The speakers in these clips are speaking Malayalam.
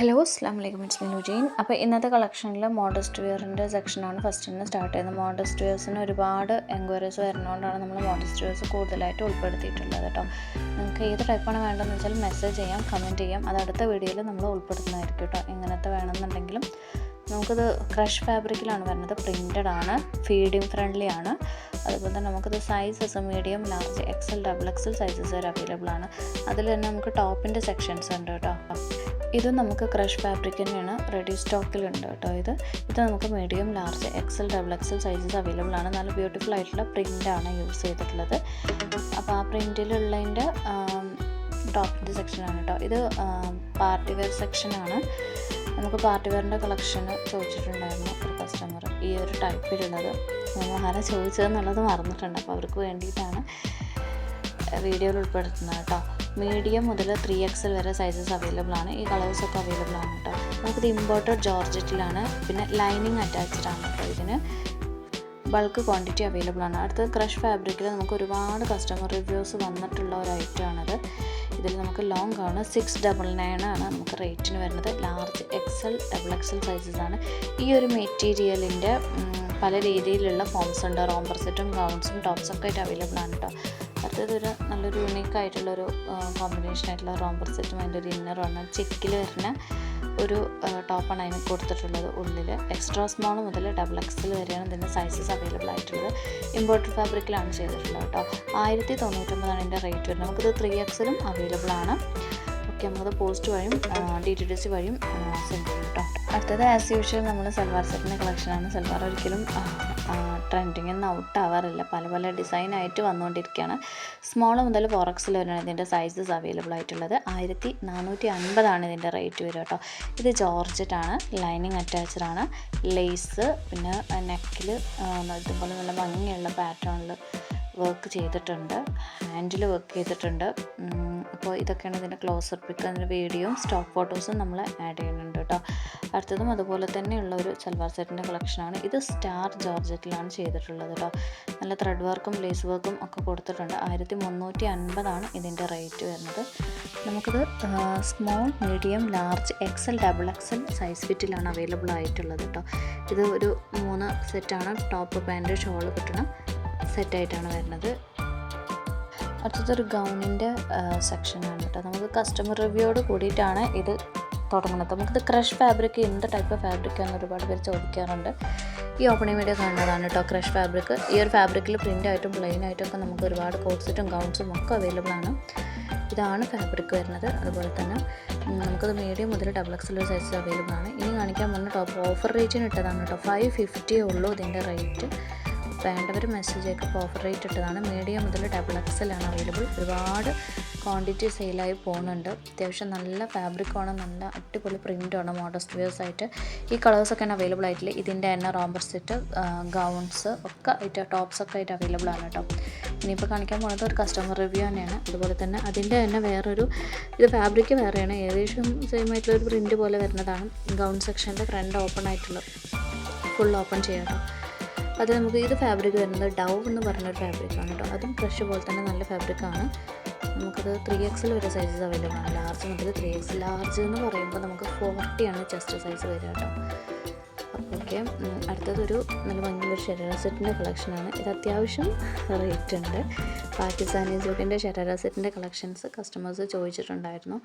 ഹലോ അസ്ലാം വലൈക്കും ഇറ്റ്സ് മിനു ജെയിൻ അപ്പോൾ ഇന്നത്തെ കളക്ഷനിൽ മോഡസ്റ്റ് വെയറിന്റെ സെക്ഷനാണ് ഫസ്റ്റ് തന്നെ സ്റ്റാർട്ട് ചെയ്യുന്നത്. മോഡസ്റ്റ് വെയർസിന് ഒരുപാട് എൻക്വയറീസ് വരുന്നതുകൊണ്ടാണ് നമ്മൾ മോഡസ്റ്റ് വെയർസ് കൂടുതലായിട്ട് ഉൾപ്പെടുത്തിയിട്ടുള്ളത് കേട്ടോ. നിങ്ങൾക്ക് ഏത് ടൈപ്പാണ് വേണ്ടതെന്ന് വെച്ചാൽ മെസ്സേജ് ചെയ്യാം കമന്റ് ചെയ്യാം. അത് അടുത്ത വീഡിയോയിൽ നമ്മൾ ഉൾപ്പെടുത്തുന്നതായിരിക്കും കേട്ടോ. ഇങ്ങനത്തെ വേണമെന്നുണ്ടെങ്കിലും നമുക്കിത് ക്രഷ് ഫാബ്രിക്കിലാണ് വരുന്നത്. പ്രിന്റഡ് ആണ് ഫീഡിങ് ഫ്രണ്ട്ലി ആണ്. അതുപോലെ തന്നെ നമുക്കിത് sizes medium large XL double XL sizes വരെ അവൈലബിൾ ആണ്. അതിൽ തന്നെ നമുക്ക് ടോപ്പിന്റെ സെക്ഷൻസ് ഉണ്ട് കേട്ടോ. ഇത് നമുക്ക് ക്രഷ് ഫാബ്രിക് തന്നെയാണ്. റെഡി സ്റ്റോക്കിലുണ്ട് കേട്ടോ ഇത്. ഇത് നമുക്ക് medium large XL double XL sizes available ആണ്. നല്ല ബ്യൂട്ടിഫുൾ ആയിട്ടുള്ള പ്രിന്റാണ് യൂസ് ചെയ്തിട്ടുള്ളത്. അപ്പോൾ ആ പ്രിന്റിലുള്ളതിന്റെ ടോപ്പിന്റെ സെക്ഷനാണ് കേട്ടോ. ഇത് പാർട്ടി വെയർ സെക്ഷനാണ് നമുക്ക് പാർട്ടി വെയറിന്റെ കളക്ഷൻ ചോദിച്ചിട്ടുണ്ടായിരുന്നു ഒരു കസ്റ്റമർ ഈ ഒരു ടൈപ്പിലുള്ളത് നമ്മൾ ആരാ ചോദിച്ചതെന്നുള്ളത് മറന്നിട്ടുണ്ട്. അപ്പോൾ അവർക്ക് വേണ്ടിയിട്ടാണ് വീഡിയോയിൽ ഉൾപ്പെടുത്തുന്നത് കേട്ടോ. മീഡിയം മുതൽ ത്രീ എക്സൽ വരെ സൈസസ് അവൈലബിൾ ആണ്. ഈ കളേഴ്സ് ഒക്കെ അവൈലബിൾ ആണ് കേട്ടോ നമുക്കിത് ഇമ്പോർട്ടഡ് ജോർജറ്റിലാണ് പിന്നെ ലൈനിങ് അറ്റാച്ച്ഡ് ആണ് കേട്ടോ ഇതിന്. ബൾക്ക് ക്വാണ്ടിറ്റി അവൈലബിൾ ആണ്. അടുത്തത് ക്രഷ് ഫാബ്രിക്കിൽ നമുക്ക് ഒരുപാട് കസ്റ്റമർ റിവ്യൂസ് വന്നിട്ടുള്ള ഒരു ഐറ്റം ആണത്. ഇതിൽ നമുക്ക് ലോങ് ആണ്. സിക്സ് ഡബിൾ നയൻ ആണ് നമുക്ക് റേറ്റിന് വരുന്നത്. Large XL double XL sizes ആണ്. ഈ ഒരു മെറ്റീരിയലിന്റെ പല രീതിയിലുള്ള ഫോംസ് ഉണ്ട്. റോംബർ സെറ്റും ഗൗൺസും ടോപ്സും ഒക്കെ ആയിട്ട് അവൈലബിൾ ആണ് കേട്ടോ അടുത്തത് ഒരു നല്ലൊരു യുണീക്ക് ആയിട്ടുള്ളൊരു കോമ്പിനേഷൻ ആയിട്ടുള്ള റോംബർ സെറ്റും അതിന്റെ ഒരു ഇന്നറാണ് ചെക്കിൽ വരുന്ന ഒരു ടോപ്പാണ് അതിന് കൊടുത്തിട്ടുള്ളത് ഉള്ളിൽ എക്സ്ട്രാ സ്മോൾ മുതൽ ഡബിൾ എക്സൽ വരെയാണ് ഇതിന്റെ സൈസസ് അവൈലബിൾ ആയിട്ടുള്ളത്. ഇമ്പോർട്ടഡ് ഫാബ്രിക്കിലാണ് ചെയ്തിട്ടുള്ളത് കേട്ടോ. ആയിരത്തി തൊണ്ണൂറ്റൊമ്പതാണ് ഇതിന്റെ റേറ്റ് വരുന്നത്. നമുക്കിത് ത്രീ എക്സലും അവൈലബിൾ ആണ്. ഓക്കെ നമുക്കത് പോസ്റ്റ് വഴിയും ഡി ടി ഡി സി വഴിയും സെൻഡ് ചെയ്യും കേട്ടോ. അടുത്തത് ആസ് യൂഷ്വൽ നമ്മൾ സൽവാർ സെറ്റിന്റെ കളക്ഷനാണ് സൽവാർ ഒരിക്കലും ട്രെൻഡിങ് ഒന്നും ഔട്ട് ആവാറില്ല. പല പല ഡിസൈൻ ആയിട്ട് വന്നുകൊണ്ടിരിക്കുകയാണ് സ്മോൾ മുതൽ ഫോറക്സിൽ വരെയാണ് ഇതിന്റെ സൈസസ് അവൈലബിൾ ആയിട്ടുള്ളത്. ആയിരത്തി നാനൂറ്റി അൻപതാണ് ഇതിന്റെ റേറ്റ് വരിക കേട്ടോ ഇത് ജോർജറ്റാണ് ലൈനിങ് അറ്റാച്ച്ഡ് ആണ്. ലേസ് പിന്നെ നെക്കിൽ ഇതുപോലെ നല്ല ഭംഗിയുള്ള പാറ്റേണിൽ വർക്ക് ചെയ്തിട്ടുണ്ട്. ഹാൻഡിൽ വർക്ക് ചെയ്തിട്ടുണ്ട്. അപ്പോൾ ഇതൊക്കെയാണ് ഇതിന്റെ ക്ലോസർ പിക്ക് അതിന്റെ വീഡിയോയും സ്റ്റോക്ക് ഫോട്ടോസും നമ്മൾ ആഡ് ചെയ്യുന്നുണ്ട് കേട്ടോ. അടുത്തതും അതുപോലെ തന്നെയുള്ള ഒരു സൽവാർ സെറ്റിന്റെ കളക്ഷനാണ് ഇത് സ്റ്റാർ ജോർജറ്റിലാണ് ചെയ്തിട്ടുള്ളത് കേട്ടോ. നല്ല ത്രെഡ് വർക്കും ലേസ് വർക്കും ഒക്കെ കൊടുത്തിട്ടുണ്ട്. ആയിരത്തി മുന്നൂറ്റി അൻപതാണ് ഇതിന്റെ റേറ്റ് വരുന്നത്. നമുക്കിത് small medium large XL double XL size ഫിറ്റിലാണ് available ആയിട്ടുള്ളത് കേട്ടോ. ഇത് ഒരു മൂന്ന് സെറ്റാണ് ടോപ്പ് പാന്റ് ഷോൾ കിട്ടണം സെറ്റായിട്ടാണ് വരുന്നത്. അടുത്തതൊരു ഗൗണിന്റെ സെക്ഷനാണ് കേട്ടോ. നമുക്ക് കസ്റ്റമർ റിവ്യൂയോട് കൂടിയിട്ടാണ് ഇത് തുടങ്ങുന്നത്. നമുക്കിത് ക്രഷ് ഫാബ്രിക് എന്ത് ടൈപ്പ് ഓഫ് ഫാബ്രിക് എന്ന് ഒരുപാട് പേര് ചോദിക്കാറുണ്ട്. ഈ ഓപ്പണിംഗ് വീഡിയോ കാണുന്നതാണ് കേട്ടോ ക്രഷ് ഫാബ്രിക് ഈ ഒരു ഫാബ്രിക്കിൽ പ്രിന്റ് ആയിട്ടും പ്ലെയിൻ ആയിട്ടും ഒക്കെ നമുക്ക് ഒരുപാട് കോട്ട്സെറ്റും ഗൗൺസും ഒക്കെ അവൈലബിൾ ആണ്. ഇതാണ് ഫാബ്രിക് വരുന്നത്. അതുപോലെ തന്നെ നമുക്കത് മീഡിയം മുതൽ ഡബിൾ എക്സൽ സൈസ് അവൈലബിൾ ആണ്. ഇനി കാണിക്കാൻ പോകുന്ന ടോപ്പ് ഓഫർ റേറ്റിന് ഇട്ടതാണ് കേട്ടോ ഫൈവ് ഫിഫ്റ്റിയേ ഉള്ളൂ ഇതിന്റെ റേറ്റ് വേണ്ടവർ മെസ്സേജ് ഒക്കെ ഓഫർ റേറ്റ് ഇട്ടതാണ്. മീഡിയം മുതൽ ഡബിൾ എക്സലാണ് അവൈലബിൾ ഒരുപാട് ക്വാണ്ടിറ്റി സെയിലായി പോകുന്നുണ്ട്. അത്യാവശ്യം നല്ല ഫാബ്രിക്കാണ് നല്ല അടിപൊളി പ്രിന്റാണ് മോഡസ്റ്റ് വെയേഴ്സ് ആയിട്ട്. ഈ കളേഴ്സൊക്കെയാണ് അവൈലബിൾ ആയിട്ടില്ല ഇതിന്റെ തന്നെ റോംബർ സെറ്റ് ഗൗൺസ് ഒക്കെ ആയിട്ട് ടോപ്സ് ഒക്കെ ആയിട്ട് അവൈലബിൾ ആണ് കേട്ടോ ഇനിയിപ്പോൾ കാണിക്കാൻ പോകുന്നത് ഒരു കസ്റ്റമർ റിവ്യൂ തന്നെയാണ്. അതുപോലെ തന്നെ അതിന്റെ തന്നെ വേറൊരു ഇത് ഫാബ്രിക് വേറെയാണ്. ഏകദേശം സെയിം ആയിട്ടുള്ള ഒരു പ്രിന്റ് പോലെ വരുന്നതാണ്. ഗൗൺ സെക്ഷന്റെ ഫ്രണ്ട് ഓപ്പൺ ആയിട്ടുള്ള ഫുൾ ഓപ്പൺ ചെയ്യാം കേട്ടോ അത് നമുക്ക് ഇത് ഫാബ്രിക് വരുന്നത്? ഡവ് എന്ന് പറഞ്ഞൊരു ഫാബ്രിക്കാണ് കേട്ടോ അതും ക്രഷ് പോലെ തന്നെ നല്ല ഫാബ്രിക്കാണ് നമുക്കത് ത്രീ എക്സിൽ വരെ സൈസസ് അവൈലബിൾ ആണ്. ലാർജ് മുതൽ ത്രീ എക്സ് ലാർജ് എന്ന് പറയുമ്പോൾ നമുക്ക് ഫോർട്ടിയാണ് ചെസ്റ്റ് സൈസ് വരിക കേട്ടോ അപ്പോൾ ഓക്കെ അടുത്തതൊരു നല്ല ഭംഗിയുള്ള ഷെരാറ സെറ്റിന്റെ കളക്ഷനാണ് ഇത് അത്യാവശ്യം റേറ്റ് ഉണ്ട്. പാകിസ്ഥാനി സൂട്ടിന്റെ ഷെരാറ സെറ്റിന്റെ കളക്ഷൻസ് കസ്റ്റമേഴ്സ് ചോദിച്ചിട്ടുണ്ടായിരുന്നു.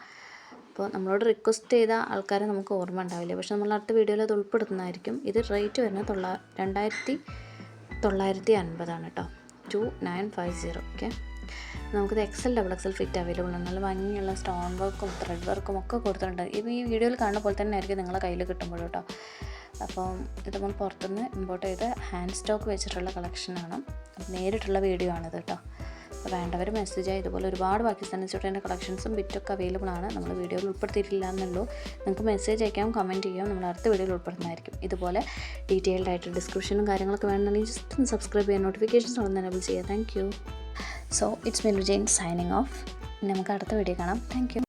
അപ്പോൾ നമ്മളോട് റിക്വസ്റ്റ് ചെയ്ത ആൾക്കാരെ നമുക്ക് ഓർമ്മ ഉണ്ടാവില്ല. പക്ഷെ നമ്മൾ അടുത്ത വീഡിയോയിൽ അത് ഉൾപ്പെടുത്തുന്നതായിരിക്കും. ഇത് റേറ്റ് വരുന്നത് തൊള്ള രണ്ടായിരത്തി തൊള്ളായിരത്തി അൻപതാണ് കേട്ടോ. Two nine five zero okay. നമുക്കിത് XL double XL fit available ആണ്. നല്ല ഭംഗിയുള്ള സ്റ്റോൺ വർക്കും ത്രെഡ് വർക്കും ഒക്കെ കൊടുത്തിട്ടുണ്ട്. ഇപ്പം ഈ വീഡിയോയിൽ കാണുന്ന പോലെ തന്നെ ആയിരിക്കും നിങ്ങളെ കയ്യിൽ കിട്ടുമ്പോൾ കേട്ടോ. അപ്പം ഇത് നമ്മൾ പുറത്തുനിന്ന് ഇമ്പോർട്ട് ചെയ്ത് ഹാൻഡ് സ്റ്റോക്ക് വെച്ചിട്ടുള്ള കളക്ഷനാണ് നേരിട്ടുള്ള വീഡിയോ ആണിത് കേട്ടോ. അപ്പോൾ മെസ്സേജ് ആയി ഇതുപോലെ ഒരുപാട് പാകിസ്ഥാനി സ്റ്റുഡന്റ് കളക്ഷൻസും ബിറ്റൊക്കെ അവൈലബിൾ ആണ്. നമ്മൾ വീഡിയോയിൽ ഉൾപ്പെടുത്തിയിട്ടില്ല എന്നുള്ളൂ. നിങ്ങൾക്ക് മെസ്സേജ് അയക്കാം കമന്റ് ചെയ്യാം. നമ്മൾ അടുത്ത വീഡിയോയിൽ ഉൾപ്പെടുന്നതായിരിക്കും ഇതുപോലെ ഡീറ്റെയിൽഡ് ആയിട്ട് ഡിസ്ക്രിപ്ഷനും കാര്യങ്ങളൊക്കെ വേണമെന്നുണ്ടെങ്കിൽ ജസ്റ്റ് ഒന്ന് സബ്സ്ക്രൈബ് ചെയ്യാൻ നോട്ടിഫിക്കേഷൻസ് ഒന്ന് എനേബിൾ ചെയ്യുക. Thank you so it's Mel Jain signing off നമുക്ക് അടുത്ത വീഡിയോ കാണാം. താങ്ക്